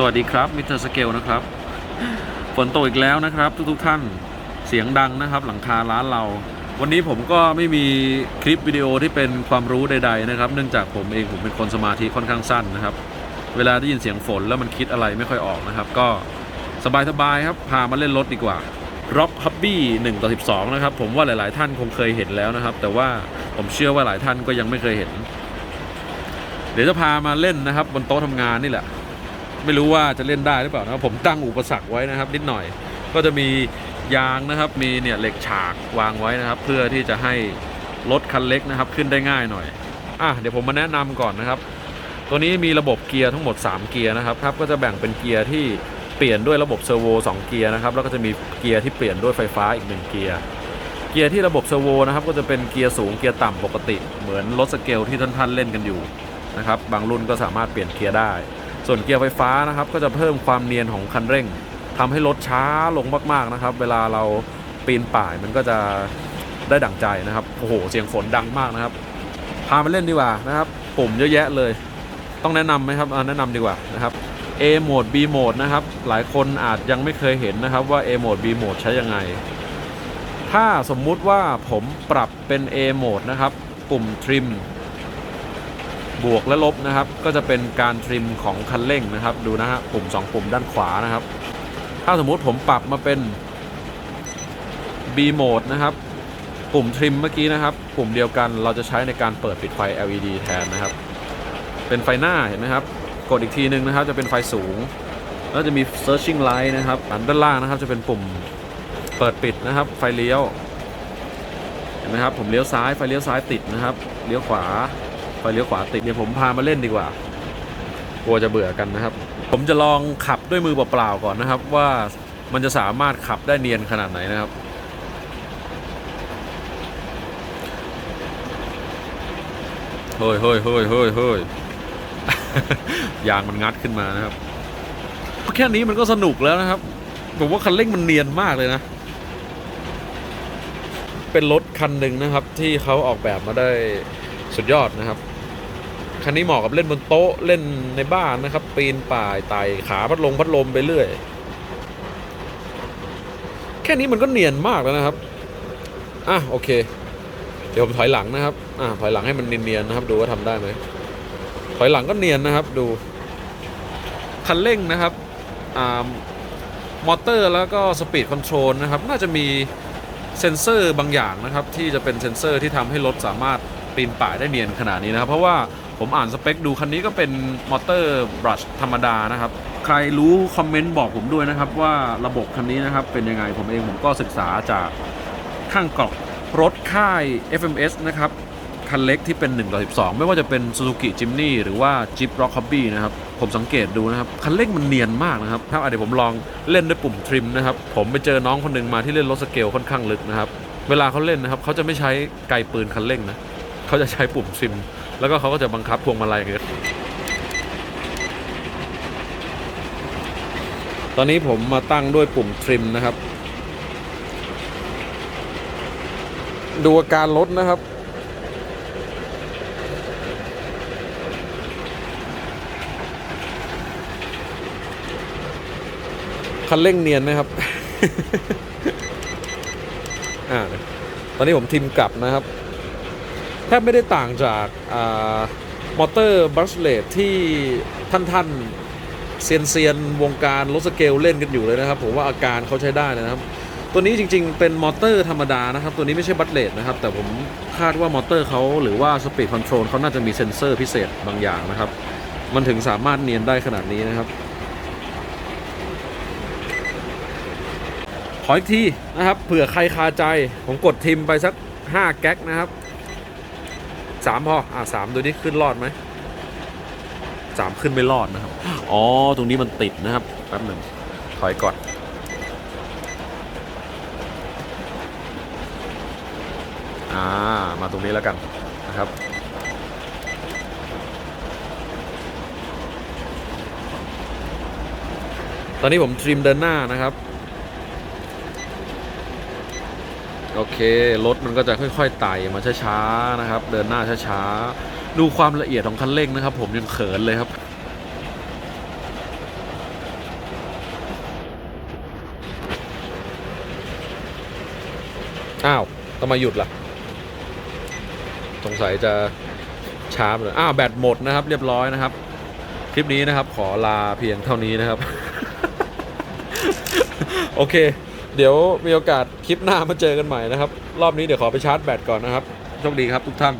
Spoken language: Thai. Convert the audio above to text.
สวัสดีครับมิสเตอร์สเกลนะครับ ฝนตกอีกแล้วนะครับ ทุกๆท่านเสียงดังนะครับ หลังคาร้านเรา วันนี้ผมก็ไม่มีคลิปวิดีโอที่เป็นความรู้ใด ๆนะครับ เนื่องจากผมเองผมเป็นคนสมาธิค่อนข้างสั้นนะครับ เวลาได้ยินเสียงฝนแล้วมันคิดอะไรไม่ค่อยออกนะครับ ก็สบายๆครับพามาเล่นรถดีกว่า Rock Hobby 1ต่อ12นะครับ ผมว่าหลาย ๆ ท่านคงเคยเห็นแล้วนะครับ แต่ว่าผมเชื่อว่าหลายท่านก็ยังไม่เคยเห็น เดี๋ยวจะพามาเล่นนะครับ บนโต๊ะทำงานนี่แหละ ไม่รู้ว่าจะเล่นได้หรือเปล่านะครับผมตั้งอุปสรรคไว้นะครับ นิดหน่อย ก็จะมียางนะครับมีเนี่ยเหล็กฉากวางไว้นะครับ เพื่อที่จะให้รถคันเล็กนะครับขึ้นได้ง่ายหน่อยอะเดี๋ยวผมมาแนะนำก่อนนะครับ ตัวนี้มีระบบเกียร์ทั้งหมด 3 เกียร์นะครับครับก็จะแบ่งเป็นเกียร์ที่เปลี่ยนด้วยระบบเซอร์โว2เกียร์นะครับแล้วก็จะมีเกียร์ที่เปลี่ยนด้วยไฟฟ้าอีก1เกียร์เกียร์ที่ระบบเซอร์โวนะครับก็จะเป็นเกียร์สูงเกียร์ต่ำปกติ เหมือนรถสเกลที่ท่านๆเล่นกันอยู่นะครับบางรุ่นก็สามารถเปลี่ยนเกียร์ได้ ส่วนเกียร์ไฟฟ้านะครับก็จะเพิ่มความเนียนของคันเร่งทำให้รถช้าลงมากๆนะครับ เวลาเราปีนป่ายมันก็จะได้ดั่งใจนะครับโอ้โหเสียงฝนดังมากนะครับ พามาเล่นดีกว่านะครับปุ่มเยอะแยะเลย ต้องแนะนำไหมครับแนะนำดีกว่านะครับ A โหมด B โหมดนะครับ หลายคนอาจยังไม่เคยเห็นนะครับว่า A โหมด B โหมดใช้ยังไง ถ้าสมมุติว่าผมปรับเป็น A โหมดนะครับ ปุ่ม trim บวกและลบนะครับ ก็จะเป็นการทริมของคันเร่งนะครับ ดูนะฮะปุ่ม 2 ปุ่มด้านขวานะครับ ถ้าสมมุติผมปรับมาเป็น B โหมดนะครับ ปุ่มทริมเมื่อกี้นะครับ ปุ่มเดียวกันเราจะใช้ในการเปิดปิดไฟ LED แทนนะครับ เป็นไฟหน้าเห็นไหมครับ กดอีกทีหนึ่งนะครับ จะเป็นไฟสูง แล้วจะมี searching light นะครับอันด้านล่างนะครับ จะเป็นปุ่มเปิดปิดนะครับ ไฟเลี้ยวเห็นไหมครับผมเลี้ยวซ้ายไฟเลี้ยวซ้ายติดนะครับ เลี้ยวขวา ไฟเลี้ยวขวาติดเดี๋ยผมพามาเล่นดีกว่ากลัวจะเบื่อกันนะครับ ผมจะลองขับด้วยมือเปล่าๆก่อนนะครับ ว่ามันจะสามารถขับได้เนียนขนาดไหนนะครับเฮ้ยเฮ้ยเฮ้ยเฮ้ยเฮ้ยยางมันงัดขึ้นมานะครับ แค่นี้มันก็สนุกแล้วนะครับ ผมว่าคันเร่งมันเนียนมากเลยนะ เป็นรถคันหนึ่งนะครับ ที่เขาออกแบบมาได้สุดยอดนะครับ คันนี้เหมาะกับเล่นบนโต๊ะเล่นในบ้านนะครับ ปีนป่ายไต่ขาพัดลมพัดลมไปเรื่อย แค่นี้มันก็เนียนมากแล้วนะครับ อะโอเค เดี๋ยวผมถอยหลังนะครับ อะถอยหลังให้มันเนียนๆนะครับ ดูว่าทำได้ไหมถอยหลังก็เนียนนะครับ ดู คันเร่งนะครับ อ่ามอเตอร์แล้วก็สปีดคอนโทรลนะครับ น่าจะมีเซ็นเซอร์บางอย่างนะครับ ที่จะเป็นเซ็นเซอร์ที่ทำให้รถสามารถปีนป่ายได้เนียนขนาดนี้นะครับ เพราะว่า ผมอ่านสเปคดูคันนี้ก็เป็นมอเตอร์บรัชธรรมดานะครับ ใครรู้คอมเมนต์บอกผมด้วยนะครับว่าระบบคันนี้นะครับเป็นยังไงผมเองผมก็ศึกษาจากข้างกล่องรถค่าย FMS นะครับคันเล็กที่เป็น1ต่อ12ไม่ว่าจะเป็น Suzuki Jimny หรือว่า Jeep Rock Hobby นะครับ ผมสังเกตดูนะครับ คันเร่งมันเนียนมากนะครับ ถ้าเดี๋ยวผมลองเล่นด้วยปุ่มทริมนะครับ ผมไปเจอน้องคนหนึ่งมาที่เล่นรถสเกลค่อนข้างลึกนะครับ เวลาเขาเล่นนะครับ เขาจะไม่ใช้ไกปืนคันเร่งนะ เขาจะใช้ปุ่มทริม แล้วก็เขาก็จะบังคับพวงมาลัยกันตอนนี้ผมมาตั้งด้วยปุ่มทริมนะครับ ดูอาการรถนะครับคันเร่งเนียนไหมครับ อ่า ตอนนี้ผมทิมกลับนะครับ แทบไม่ได้ต่างจากมอเตอร์บัสเลตที่ท่านๆเซียนเซียนๆวงการรถสเกลเล่นกันอยู่เลยนะครับ ผมว่าอาการเขาใช้ได้นะครับ ตัวนี้จริงๆ เป็นมอเตอร์ธรรมดานะครับ ตัวนี้ไม่ใช่บัสเลตนะครับ แต่ผมคาดว่ามอเตอร์เขาหรือว่าสปีดคอนโทรลเขาน่าจะมีเซ็นเซอร์พิเศษบางอย่างนะครับ มันถึงสามารถเนียนได้ขนาดนี้นะครับขออีกทีนะครับเผื่อใครคาใจผมกดทิมไปสัก 5 แก๊กนะครับ สามพออ่าสามดูนี่ขึ้นรอดไหมสามขึ้นไม่รอดนะครับ อ๋อ ตรงนี้มันติดนะครับ แป๊บหนึ่งถอยก่อน อ่า มาตรงนี้แล้วกันนะครับ ตอนนี้ผมทริมเดินหน้านะครับ โอเค รถมันก็จะค่อยๆไต่มาช้าๆนะครับ เดินหน้าช้าๆ ดูความละเอียดของคันเร่งนะครับ ผมยังเขินเลยครับ อ้าวต้องมาหยุดล่ะ สงสัยจะช้าไปเลยอ้าวแบตหมดนะครับ เรียบร้อยนะครับ คลิปนี้นะครับ ขอลาเพียงเท่านี้นะครับ โอเค เดี๋ยวมีโอกาสคลิปหน้ามาเจอกันใหม่นะครับ รอบนี้เดี๋ยวขอไปชาร์จแบตก่อนนะครับโชคดีครับทุกท่าน